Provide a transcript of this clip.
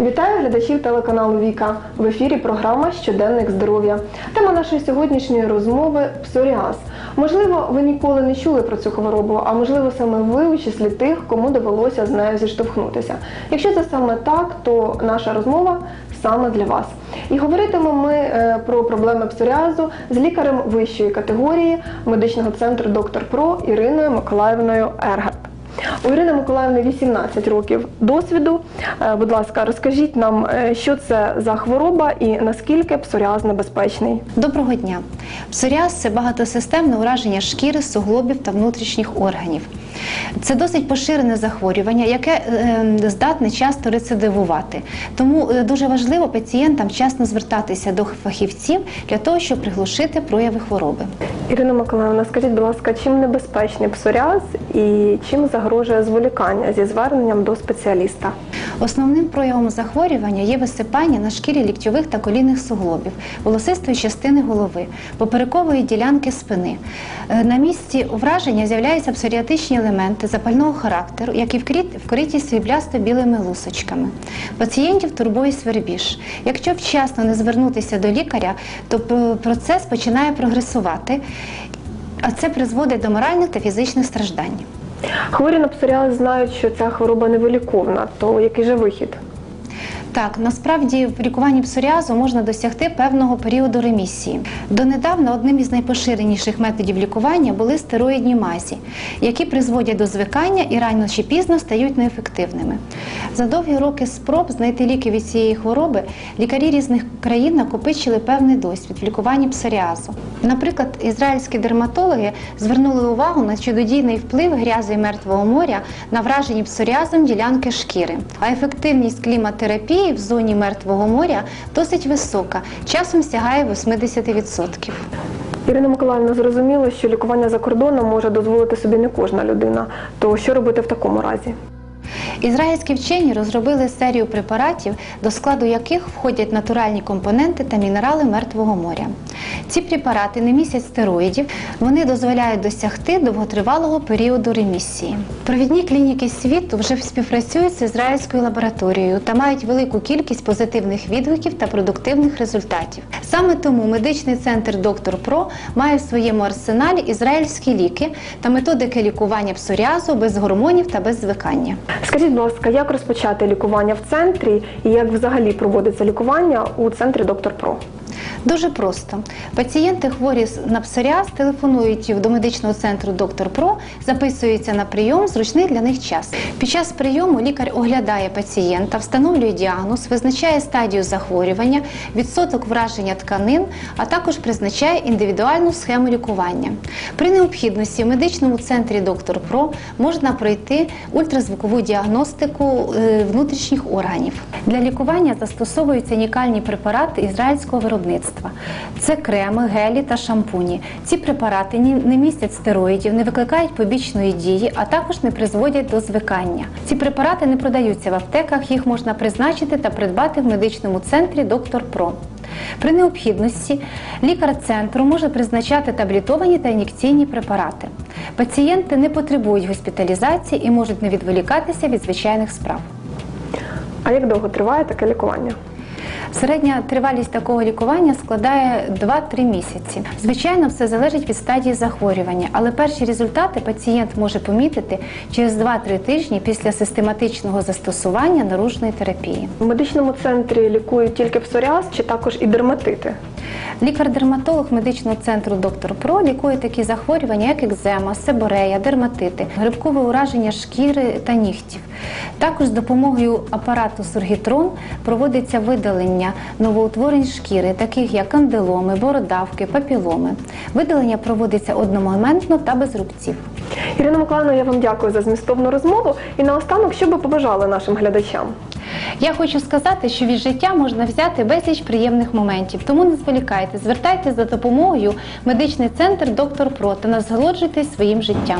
Вітаю глядачів телеканалу Віка. В ефірі програма Щоденник здоров'я. Тема нашої сьогоднішньої розмови псоріаз. Можливо, ви ніколи не чули про цю хворобу, а можливо, саме ви у числі тих, кому довелося з нею зіштовхнутися. Якщо це саме так, то наша розмова саме для вас. І говоритимемо ми е, про проблеми псоріазу з лікарем вищої категорії медичного центру Доктор Про Іриною Миколаївною Ергат. У Ірини Миколаївни 18 років досвіду. Е, Будь ласка, розкажіть нам, е, що це за хвороба і наскільки псоріаз небезпечний. Доброго дня. Псоріаз це багатосистемне ураження шкіри, суглобів та внутрішніх органів. Це досить поширене захворювання, яке е, здатне часто рецидивувати. Тому е, дуже важливо пацієнтам часто звертатися до фахівців для того, щоб приглушити прояви хвороби. Ірина Миколаївна, скажіть, будь ласка, чим небезпечний псоріаз і чим загрожує зволікання зі зверненням до спеціаліста? Основним проявом захворювання є висипання на шкірі ліктьових та колінних суглобів, волосистої частини голови, поперекової ділянки спини. Е, На місці враження з'являються псоріатичні елементи запального характеру, які вкрит- вкриті сріблясто білими лусочками. Пацієнтів турбує свербіж. Якщо вчасно не звернутися до лікаря, то процес починає прогресувати, а це призводить до моральних та фізичних страждань. Хворі на псоріаз знають, що ця хвороба невиліковна, то який же вихід? Так, насправді в лікуванні псоріазу можна досягти певного періоду ремісії. Донедавна одним із найпоширеніших методів лікування були стероїдні мазі, які призводять до звикання і рано чи пізно стають неефективними. За довгі роки спроб знайти ліки від цієї хвороби лікарі різних країн накопичили певний досвід в лікуванні псоріазу. Наприклад, ізраїльські дерматологи звернули увагу на чудодійний вплив грязи мертвого моря на вражені псоріазом ділянки шкіри. А ефективність кліматерапії в зоні мертвого моря досить висока, часом сягає 80%. Ірина Миколаївна, зрозуміло, що лікування за кордоном може дозволити собі не кожна людина. То що робити в такому разі? Ізраїльські вчені розробили серію препаратів, до складу яких входять натуральні компоненти та мінерали мертвого моря. Ці препарати не містять стероїдів, вони дозволяють досягти довготривалого періоду ремісії. Провідні клініки світу вже співпрацюють з ізраїльською лабораторією та мають велику кількість позитивних відгуків та продуктивних результатів. Саме тому медичний центр Доктор Про має в своєму арсеналі ізраїльські ліки та методики лікування псоріазу без гормонів та без звикання. Скажіть, будь як розпочати лікування в центрі і як взагалі проводиться лікування у центрі Доктор Про? Дуже просто. Пацієнти хворі на псоріаз телефонують до медичного центру Доктор Про, записуються на прийом зручний для них час. Під час прийому лікар оглядає пацієнта, встановлює діагноз, визначає стадію захворювання, відсоток враження тканин, а також призначає індивідуальну схему лікування. При необхідності в медичному центрі Доктор Про можна пройти ультразвукову діагностику е, внутрішніх органів. Для лікування застосовуються унікальні препарати ізраїльського виробництва. Це креми, гелі та шампуні. Ці препарати не містять стероїдів, не викликають побічної дії, а також не призводять до звикання. Ці препарати не продаються в аптеках, їх можна призначити та придбати в медичному центрі Доктор Про. При необхідності лікар центру може призначати таблетовані та ін'єкційні препарати. Пацієнти не потребують госпіталізації і можуть не відволікатися від звичайних справ. А як довго триває таке лікування? Середня тривалість такого лікування складає 2-3 місяці. Звичайно, все залежить від стадії захворювання, але перші результати пацієнт може помітити через 2-3 тижні після систематичного застосування наружної терапії. В медичному центрі лікують тільки псоріаз чи також і дерматити? Лікар-дерматолог медичного центру Доктор Про лікує такі захворювання, як екзема, себорея, дерматити, грибкове ураження шкіри та нігтів. Також з допомогою апарату Сургітрон проводиться видалення новоутворень шкіри, таких як кандиломи, бородавки, папіломи. Видалення проводиться одномоментно та без рубців. Ірина Миколаївна, я вам дякую за змістовну розмову. І наостанок, що би побажали нашим глядачам? Я хочу сказати, що від життя можна взяти безліч приємних моментів, тому не зволікайте, звертайтеся за допомогою в медичний центр Доктор Про та насолоджуйтесь своїм життям.